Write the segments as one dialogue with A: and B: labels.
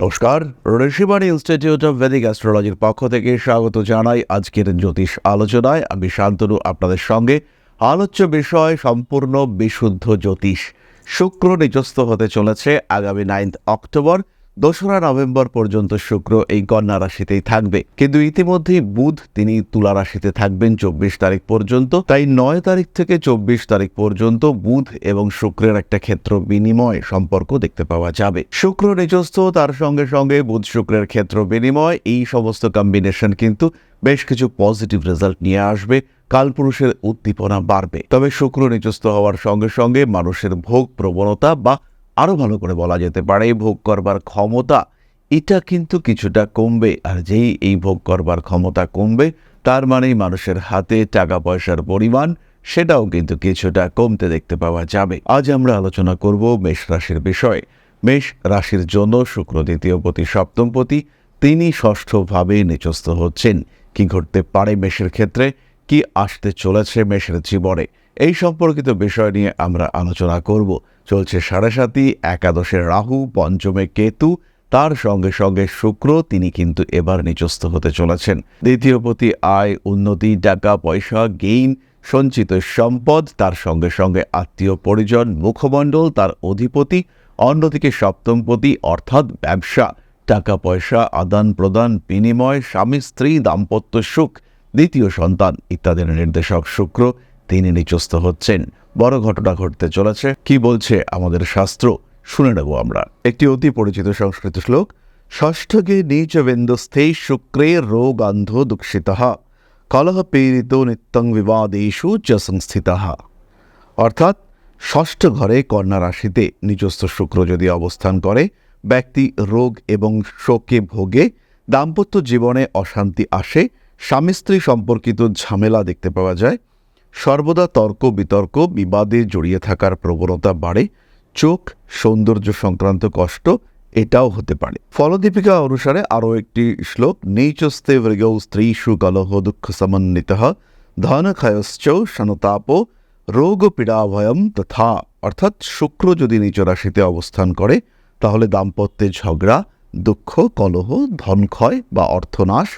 A: নমস্কার Rishibani institute of Vedic অ্যাস্ট্রোলজির পক্ষ থেকে স্বাগত জানাই আজকের জ্যোতিষ আলোচনায়। আমি শান্তনু, আপনাদের সঙ্গে আলোচ্য বিষয় সম্পূর্ণ বিশুদ্ধ জ্যোতিষ। শুক্র নিজস্থ হতে চলেছে আগামী নাইন্থ অক্টোবর দোসরা নভেম্বর পর্যন্ত শুক্র এই কন্যা রাশিতেই থাকবে। কিন্তু ইতিমধ্যেই বুধ, তিনি তুলা রাশিতে থাকবেন চব্বিশ তারিখ পর্যন্ত। তাই নয় তারিখ থেকে চব্বিশ তারিখ পর্যন্ত বুধ এবং শুক্রের একটা ক্ষেত্র বিনিময় সম্পর্ক দেখতে পাওয়া যাবে। শুক্র নিজস্থ, তার সঙ্গে সঙ্গে বুধ শুক্রের ক্ষেত্র বিনিময়, এই সমস্ত কম্বিনেশন কিন্তু বেশ কিছু পজিটিভ রেজাল্ট নিয়ে আসবে। কালপুরুষের উদ্দীপনা বাড়বে। তবে শুক্র নিজস্থ হওয়ার সঙ্গে সঙ্গে মানুষের ভোগ প্রবণতা বা আরও ভালো করে বলা যেতে পারে ভোগ করবার ক্ষমতা, এটা কিন্তু কিছুটা কমবে। আর যেই এই ভোগ করবার ক্ষমতা কমবে, তার মানেই মানুষের হাতে টাকা পয়সার পরিমাণ, সেটাও কিন্তু কিছুটা কমতে দেখতে পাওয়া যাবে। আজ আমরা আলোচনা করব মেষ রাশির বিষয়ে। মেষ রাশির জন্য শুক্র দ্বিতীয় পতি, সপ্তম পতি, তিনি ষষ্ঠভাবে নিচস্থ হচ্ছেন। কি ঘটতে পারে মেষের ক্ষেত্রে? কি আসতে চলেছে মেষের জীবনে? এই সম্পর্কিত বিষয় নিয়ে আমরা আলোচনা করব। চলছে সাড়ে সাতি একাদশে রাহু, পঞ্চমে কেতু। তার সঙ্গে সঙ্গে শুক্র, তিনি কিন্তু এবার নিচস্থ হতে চলেছেন। দ্বিতীয় প্রতি আয়, উন্নতি, টাকা, পয়সা গেইন সঞ্চিত সম্পদ, তার সঙ্গে সঙ্গে আত্মীয় পরিজন, মুখমণ্ডল, তার অধিপতি, অন্যদিকে সপ্তমপতি, অর্থাৎ ব্যবসা। টাকা, পয়সা আদান প্রদান বিনিময়, স্বামী, স্ত্রী, দাম্পত্য সুখ। দ্বিতীয় সন্তান ইত্যাদির নির্দেশক শুক্র, তিনি নিচস্থ হচ্ছেন। বড় ঘটনা ঘটতে চলেছে। কি বলছে আমাদের শাস্ত্র? শুনে নেব আমরা। একটি অতি পরিচিত সংস্কৃত শ্লোক, ষষ্ঠকে নিচ বেন্দস্থে শুক্রে রোগান্ধ দুঃখিত, কলহ পীড়িত নিত্যং বিবাদেশু চ সংস্থিত। অর্থাৎ, ষষ্ঠ ঘরে কন্যা রাশিতে নিজস্ব শুক্র যদি অবস্থান করে, ব্যক্তি রোগ এবং শোকে ভোগে, দাম্পত্য জীবনে অশান্তি আসে স্বামী স্ত্রী সম্পর্কিত ঝামেলা দেখতে পাওয়া যায়। সর্বদা তর্ক বিতর্ক বিবাদে জড়িয়ে থাকার প্রবণতা বাড়ে। চোখ, সৌন্দর্য সংক্রান্ত কষ্ট এটাও হতে পারে। ফলদীপিকা অনুসারে আরও একটি শ্লোক, নেইচস্তে মৃগৌ স্ত্রী সুকলহ দুঃখ সমন্বিত ধন ক্ষয়শ্চ সনতাপ রোগ পীড়াভয়ম তথা। অর্থাৎ শুক্র যদি নিচ রাশিতে অবস্থান করে, তাহলে দাম্পত্যে ঝগড়া, দুঃখ, কলহ, ধনক্ষয় বা অর্থনাশ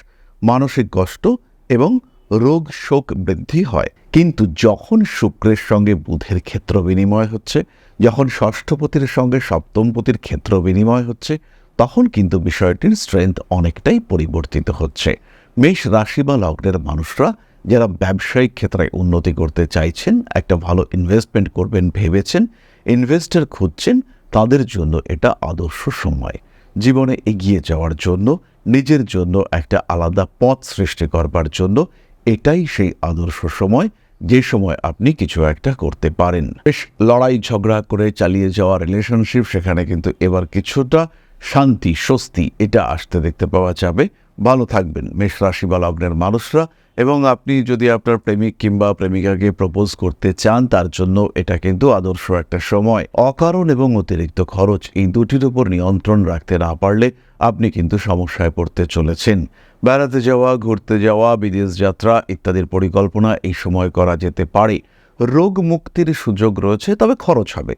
A: মানসিক কষ্ট এবং রোগ শোক বৃদ্ধি হয়। কিন্তু যখন শুক্রের সঙ্গে বুধের ক্ষেত্র বিনিময় হচ্ছে, যখন ষষ্ঠপতির সঙ্গে সপ্তমপতির ক্ষেত্র বিনিময় হচ্ছে, তখন কিন্তু বিষয়টির স্ট্রেংথ অনেকটাই পরিবর্তিত হচ্ছে। মেষ রাশি বা লগ্নের মানুষরা যারা ব্যবসায়িক ক্ষেত্রে উন্নতি করতে চাইছেন, একটা ভালো ইনভেস্টমেন্ট করবেন, ভেবেছেন ইনভেস্টার খুঁজছেন, তাদের জন্য এটা আদর্শ সময়। জীবনে এগিয়ে যাওয়ার জন্য নিজের জন্য একটা আলাদা পথ সৃষ্টি করবার জন্য এটাই সেই আদর্শ সময়, যে সময় আপনি কিছু একটা করতে পারেন। বেশ লড়াই ঝগড়া করে চালিয়ে যাওয়া রিলেশনশিপ সেখানে কিন্তু এবার কিছুটা শান্তি, স্বস্তি, এটা আসতে দেখতে পাওয়া যাবে। ভালো থাকবেন। মেষ রাশি বা লগ্নের মানুষরা এবং আপনি যদি আপনার প্রেমিক কিংবা প্রেমিকাকে প্রপোজ করতে চান, তার জন্য এটা কিন্তু আদর্শ একটা সময়। অকারণ এবং অতিরিক্ত খরচ এই দুটির উপর নিয়ন্ত্রণ রাখতে না পারলে আপনি কিন্তু সমস্যায় পড়তে চলেছেন। বেড়াতে যাওয়া, ঘুরতে যাওয়া, বিদেশ যাত্রা ইত্যাদির পরিকল্পনা এই সময় করা যেতে পারে। রোগ মুক্তির সুযোগ রয়েছে, তবে খরচ হবে।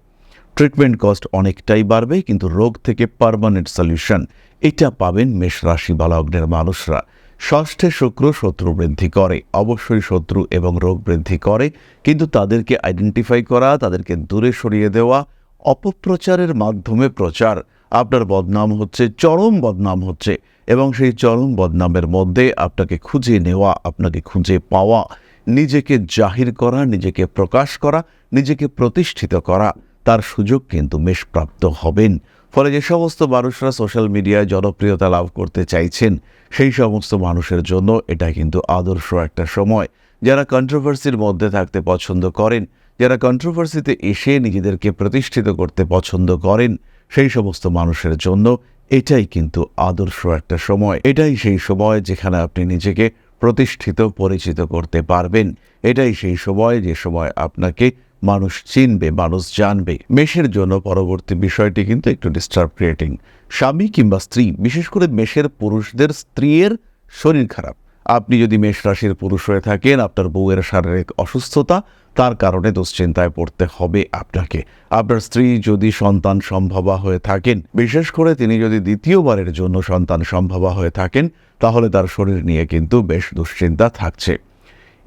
A: ট্রিটমেন্ট কস্ট অনেকটাই বাড়বে, কিন্তু রোগ থেকে পারমানেন্ট সলিউশন এটা পাবেন মেষ রাশি বা লগ্নের মানুষরা। ষষ্ঠে শুক্র শত্রু বৃদ্ধি করে, অবশ্যই শত্রু এবং রোগ বৃদ্ধি করে, কিন্তু তাদেরকে আইডেন্টিফাই করা, তাদেরকে দূরে সরিয়ে দেওয়া, অপপ্রচারের মাধ্যমে প্রচার। আপনার বদনাম হচ্ছে, চরম বদনাম হচ্ছে, এবং সেই চরম বদনামের মধ্যে আপনাকে খুঁজে নেওয়া, আপনাকে খুঁজে পাওয়া, নিজেকে জাহির করা, নিজেকে প্রকাশ করা, নিজেকে প্রতিষ্ঠিত করা। তার সুযোগ কিন্তু মেষপ্রাপ্ত হবেন। ফলে যে সমস্ত মানুষরা সোশ্যাল মিডিয়ায় জনপ্রিয়তা লাভ করতে চাইছেন, সেই সমস্ত মানুষের জন্য এটা কিন্তু আদর্শ একটা সময়। যারা কন্ট্রোভার্সির মধ্যে থাকতে পছন্দ করেন, যারা কন্ট্রোভার্সিতে এসে নিজেদেরকে প্রতিষ্ঠিত করতে পছন্দ করেন, সেই সমস্ত মানুষের জন্য এটাই কিন্তু আদর্শ একটা সময়। এটাই সেই সময় যেখানে আপনি নিজেকে প্রতিষ্ঠিত, পরিচিত করতে পারবেন। এটাই সেই সময় যে সময় আপনাকে মানুষ চিনবে, মানুষ জানবে। মেষের জন্য পরবর্তী বিষয়টি কিন্তু একটু ডিস্টার্ব ক্রিয়েটিং স্বামী কিংবা স্ত্রী, বিশেষ করে মেষের পুরুষদের স্ত্রীর শরীর খারাপ। আপনি যদি মেষ রাশির পুরুষ হয়ে থাকেন, আপনার বউয়ের শারীরিক অসুস্থতা, তার কারণে দুশ্চিন্তায় পড়তে হবে আপনাকে। আপনার স্ত্রী যদি সন্তান সম্ভবা হয়ে থাকেন, বিশেষ করে তিনি যদি দ্বিতীয়বারের জন্য সন্তান সম্ভবা হয়ে থাকেন, তাহলে তার শরীর নিয়ে কিন্তু বেশ দুশ্চিন্তা থাকছে।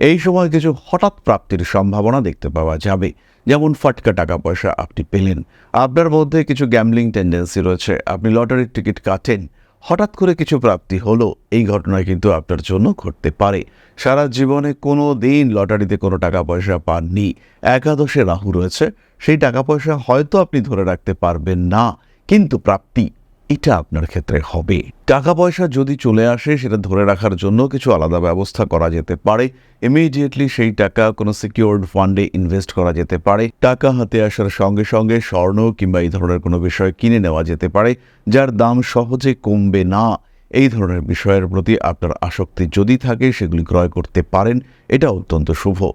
A: এই সময় কিছু হঠাৎ প্রাপ্তির সম্ভাবনা দেখতে পাওয়া যাবে। যেমন ফাটকা টাকা পয়সা আপনি পেলেন। আপনার মধ্যে কিছু গ্যামলিং টেন্ডেন্সি রয়েছে। আপনি লটারির টিকিট কাটেন। হঠাৎ করে কিছু প্রাপ্তি হলো। এই ঘটনায় কিন্তু আপনার জন্য ঘটতে পারে। সারা জীবনে কোনো দিন লটারিতে কোনো টাকা পয়সা পাননি। একাদশে রাহু রয়েছে। সেই টাকা পয়সা হয়তো আপনি ধরে রাখতে পারবেন না। কিন্তু প্রাপ্তি এটা আপনার ক্ষেত্রে হবে। টাকা পয়সা যদি চলে আসে, সেটা ধরে রাখার জন্য কিছু আলাদা ব্যবস্থা করা যেতে পারে। ইমিডিয়েটলি সেই টাকা কোনো সিকিউরড ফান্ডে ইনভেস্ট করা যেতে পারে। টাকা হাতে আসার সঙ্গে সঙ্গে স্বর্ণ কিংবা এই ধরনের কোনো বিষয় কিনে নেওয়া যেতে পারে, যার দাম সহজে কমবে না। এই ধরনের বিষয়ের প্রতি আপনার আসক্তি যদি থাকে, সেগুলি ক্রয় করতে পারেন। এটা অত্যন্ত শুভ।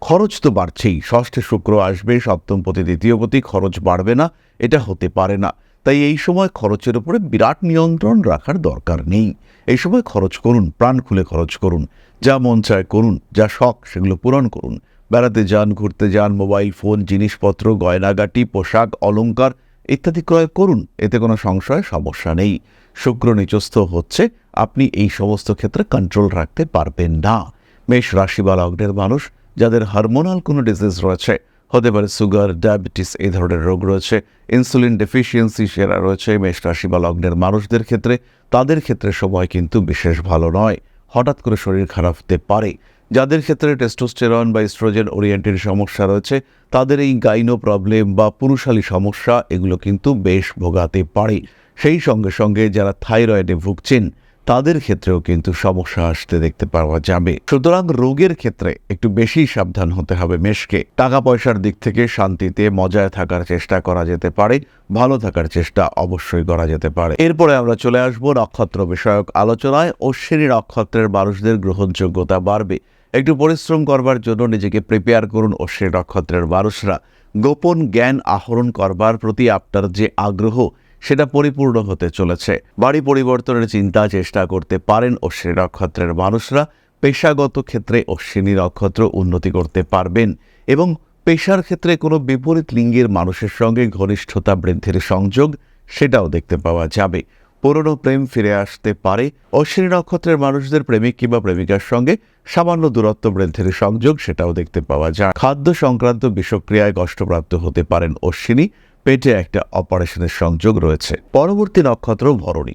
A: খরচ তো বাড়ছেই। ষষ্ঠে শুক্র আসবে, সপ্তম পতি দ্বিতীয় পতি খরচ বাড়বে না। এটা হতে পারে না। তাই এই সময় খরচের উপরে বিরাট নিয়ন্ত্রণ রাখার দরকার নেই। এই সময় খরচ করুন, প্রাণ খুলে খরচ করুন। যা মন চায় করুন, যা শখ, সেগুলো পূরণ করুন। বেড়াতে যান, ঘুরতে যান, মোবাইল, ফোন, জিনিসপত্র, গয়নাগাটি, পোশাক, অলংকার ইত্যাদি ক্রয় করুন, এতে কোনো সংশয়, সমস্যা নেই। শুক্র নিচস্থ হচ্ছে, আপনি এই সমস্ত ক্ষেত্রে কন্ট্রোল রাখতে পারবেন না। মেষ রাশি বা লগ্নের মানুষ, যাদের হারমোনাল কোনো ডিজিজ রয়েছে হতে পারে সুগার, ডায়াবেটিস, এই ধরনের রোগ রয়েছে। ইনসুলিন ডেফিসিয়েন্সি সেরা রয়েছে। মেষ রাশি বা লগ্নের মানুষদের ক্ষেত্রে তাদের ক্ষেত্রে সময় কিন্তু বিশেষ ভালো নয়। হঠাৎ করে শরীর খারাপ হতে পারে। যাদের ক্ষেত্রে টেস্টোস্টেরন বা স্ট্রোজেন ওরিয়েন্টেড সমস্যা রয়েছে, তাদের এই গাইনো প্রবলেম বা পুরুষালী সমস্যা, এগুলো কিন্তু বেশ ভোগাতে পারে। সেই সঙ্গে সঙ্গে যারা থাইরয়েডে ভুগছেন তাদের ক্ষেত্রেও কিন্তু সমস্যা আসতে দেখতে পাওয়া যাবে। সুতরাং রোগের ক্ষেত্রে একটু বেশি সাবধান হতে হবে মেশকে টাকা পয়সার দিক থেকে শান্তিতে মজায় থাকার চেষ্টা করা যেতে পারে, ভালো থাকার চেষ্টা অবশ্যই করা যেতে পারে। এরপরে আমরা চলে আসব নক্ষত্র বিষয়ক আলোচনায়। অশ্বিনী নক্ষত্রের মানুষদের গ্রহণযোগ্যতা বাড়বে। একটু পরিশ্রম করবার জন্য নিজেকে প্রিপেয়ার করুন অশ্বিনী নক্ষত্রের মানুষরা। গোপন জ্ঞান আহরণ করবার প্রতি আপনার যে আগ্রহ সেটা পরিপূর্ণ হতে চলেছে। বাড়ি পরিবর্তনের চিন্তা চেষ্টা করতে পারেন অশ্বিনী নক্ষত্রের মানুষরা। পেশাগত ক্ষেত্রে অশ্বিনী নক্ষত্র উন্নতি করতে পারবেন এবং পেশার ক্ষেত্রে কোনো বিপরীত লিঙ্গের মানুষের সঙ্গে ঘনিষ্ঠতা বৃদ্ধির সংযোগ সেটাও দেখতে পাওয়া যাবে। পুরনো প্রেম ফিরে আসতে পারে। অশ্বিনী নক্ষত্রের মানুষদের প্রেমিক কিংবা প্রেমিকার সঙ্গে সামান্য দূরত্ব বৃদ্ধির সংযোগ সেটাও দেখতে পাওয়া যায়। খাদ্য সংক্রান্ত বিষক্রিয়ায় কষ্টপ্রাপ্ত হতে পারেন অশ্বিনী। পেটে একটা অপারেশনের সংযোগ রয়েছে। পরবর্তী নক্ষত্র ভরণী।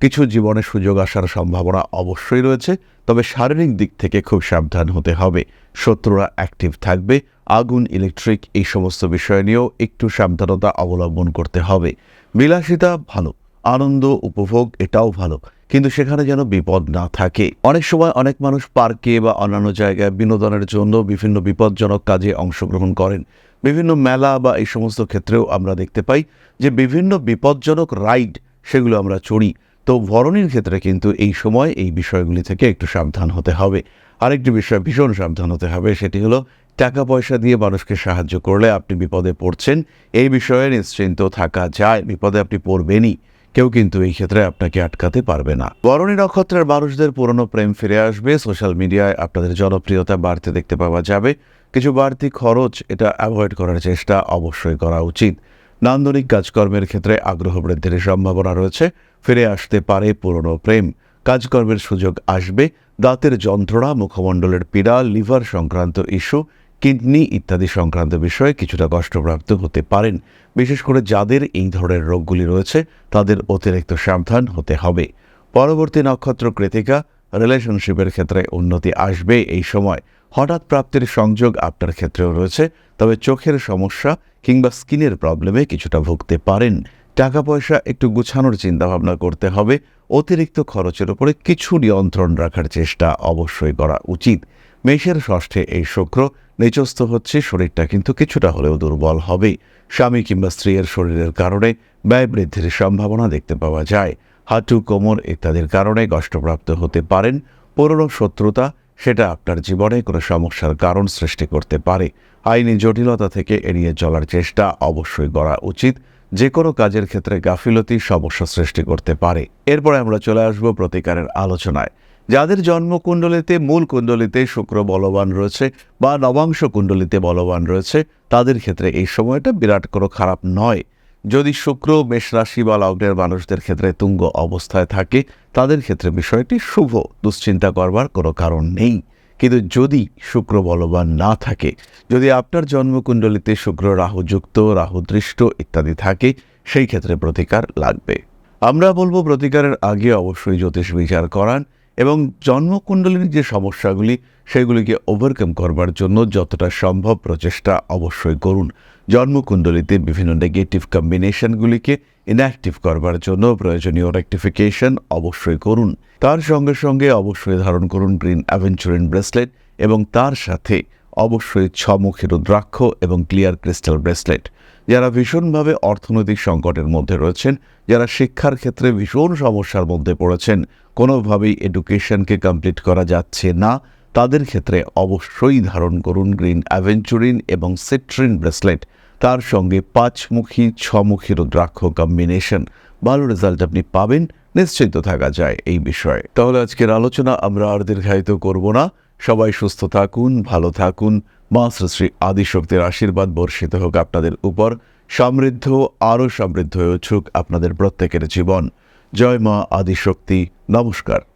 A: কিছু জীবনে সুযোগ আসার সম্ভাবনা অবশ্যই রয়েছে, তবে শারীরিক দিক থেকে খুব সাবধান হতে হবে। শত্রুরা অ্যাক্টিভ থাকবে, আগুন, ইলেকট্রিক এই সমস্ত বিষয় নিয়েও একটু সাবধানতা অবলম্বন করতে হবে। বিলাসিতা ভালো, আনন্দ, উপভোগ এটাও ভালো, কিন্তু সেখানে যেন বিপদ না থাকে। অনেক সময় অনেক মানুষ পার্কে বা অন্যান্য জায়গায় বিনোদনের জন্য বিভিন্ন বিপজ্জনক কাজে অংশগ্রহণ করেন। বিভিন্ন মেলা বা এই সমস্ত ক্ষেত্রেও আমরা দেখতে পাই যে বিভিন্ন বিপজ্জনক রাইড সেগুলো আমরা চড়ি। তো ভরণীর ক্ষেত্রে কিন্তু এই সময় এই বিষয়গুলি থেকে একটু সাবধান হতে হবে। আরেকটি বিষয় ভীষণ সাবধান হতে হবে, সেটি হলো টাকা পয়সা দিয়ে মানুষকে সাহায্য করলে আপনি বিপদে পড়ছেন। এই বিষয়ে নিশ্চিন্ত থাকা যায়, বিপদে আপনি পড়বেনই। কেউ কিন্তু এই ক্ষেত্রে আপনাকে আটকাতে পারবে না। বরণী নক্ষত্রের মানুষদের পুরনো প্রেম ফিরে আসবে। সোশ্যাল মিডিয়ায় আপনাদের জনপ্রিয়তা বাড়তে দেখতে পাওয়া যাবে। কিছু বাড়তি খরচ এটা অ্যাভয়েড করার চেষ্টা অবশ্যই করা উচিত। নান্দনিক কাজকর্মের ক্ষেত্রে আগ্রহ বৃদ্ধির সম্ভাবনা রয়েছে, ফিরে আসতে পারে পুরনো প্রেম। কাজকর্মের সুযোগ আসবে, দাঁতের যন্ত্রণা, মুখমণ্ডলের পীড়া, লিভার সংক্রান্ত ইস্যু, কিডনি ইত্যাদি সংক্রান্ত বিষয়ে কিছুটা কষ্টপ্রাপ্ত হতে পারেন। বিশেষ করে যাদের এই ধরনের রোগগুলি রয়েছে, তাদের অতিরিক্ত সাবধান হতে হবে। পরবর্তী নক্ষত্র কৃতিকা রিলেশনশিপের ক্ষেত্রে উন্নতি আসবে এই সময়। হঠাৎ প্রাপ্তির সংযোগ আপনার ক্ষেত্রেও রয়েছে, তবে চোখের সমস্যা কিংবা স্কিনের প্রবলেমে কিছুটা ভুগতে পারেন। টাকা পয়সা একটু গুছানোর চিন্তাভাবনা করতে হবে। অতিরিক্ত খরচের উপরে কিছু নিয়ন্ত্রণ রাখার চেষ্টা অবশ্যই করা উচিত। মেষের ষষ্ঠে এই শুক্র, নিচস্থ হচ্ছে শরীরটা কিন্তু কিছুটা হলেও দুর্বল হবে। স্বামী কিংবা স্ত্রীর শরীরের কারণে ব্যয় বৃদ্ধির সম্ভাবনা দেখতে পাওয়া যায়। হাঁটু, কোমর ইত্যাদির কারণে কষ্টপ্রাপ্ত হতে পারেন। পুরনো শত্রুতা সেটা আপনার জীবনে কোনো সমস্যার কারণ সৃষ্টি করতে পারে। আইনি জটিলতা থেকে এড়িয়ে চলার চেষ্টা অবশ্যই করা উচিত। যে কোনো কাজের ক্ষেত্রে গাফিলতি সমস্যা সৃষ্টি করতে পারে। এরপরে আমরা চলে আসব প্রতিকারের আলোচনায়। যাদের জন্মকুণ্ডলিতে মূল কুণ্ডলিতে শুক্র বলবান রয়েছে বা নবাংশ কুণ্ডলিতে বলবান রয়েছে, তাদের ক্ষেত্রে এই সময়টা বিরাট কোনো খারাপ নয়। যদি শুক্র, মেষ রাশি বা লগ্নের মানুষদের ক্ষেত্রে তুঙ্গ অবস্থায় থাকে, তাদের ক্ষেত্রে বিষয়টি শুভ। দুশ্চিন্তা করবার কোনো কারণ নেই। কিন্তু যদি শুক্র বলবান না থাকে, যদি আপনার জন্মকুণ্ডলিতে শুক্র রাহুযুক্ত, রাহুদৃষ্ট ইত্যাদি থাকে, সেই ক্ষেত্রে প্রতিকার লাগবে। আমরা বলব প্রতিকারের আগে অবশ্যই জ্যোতিষ বিচার করান এবং জন্মকুণ্ডলীর যে সমস্যাগুলি, সেগুলিকে ওভারকাম করবার জন্য যতটা সম্ভব প্রচেষ্টা অবশ্যই করুন। জন্মকুণ্ডলিতে বিভিন্ন নেগেটিভ কম্বিনেশনগুলিকে ইনঅ্যাক্টিভ করবার জন্য প্রয়োজনীয় রেক্টিফিকেশন অবশ্যই করুন। তার সঙ্গে সঙ্গে অবশ্যই ধারণ করুন গ্রিন অ্যাভেঞ্চুরিন ব্রেসলেট এবং তার সাথে অবশ্যই ছমুখী রুদ্রাক্ষ এবং ক্লিয়ার ক্রিস্টাল ব্রেসলেট। যারা ভীষণভাবে অর্থনৈতিক সংকটের মধ্যে রয়েছেন, যারা শিক্ষার ক্ষেত্রে ভীষণ সমস্যার মধ্যে পড়েছেন, কোনোভাবেই এডুকেশনকে কমপ্লিট করা যাচ্ছে না। তাদের ক্ষেত্রে অবশ্যই ধারণ করুন গ্রিন অ্যাভেঞ্চুরিন এবং সিট্রিন ব্রেসলেট। তার সঙ্গে পাঁচমুখী, ছমুখী রুদ্রাক্ষ কম্বিনেশন। ভালো রেজাল্ট আপনি পাবেন নিশ্চিন্ত থাকা যায় এই বিষয়ে। তাহলে আজকের আলোচনা আমরা আর দীর্ঘায়িত করব না। সবাই সুস্থ থাকুন, ভালো থাকুন। মা শ্রী আদিশক্তির আশীর্বাদ বর্ষিত হোক আপনাদের উপর। সমৃদ্ধ, আরও সমৃদ্ধ হয়ে উঠুক আপনাদের প্রত্যেকের জীবন। জয় মা আদিশক্তি। নমস্কার।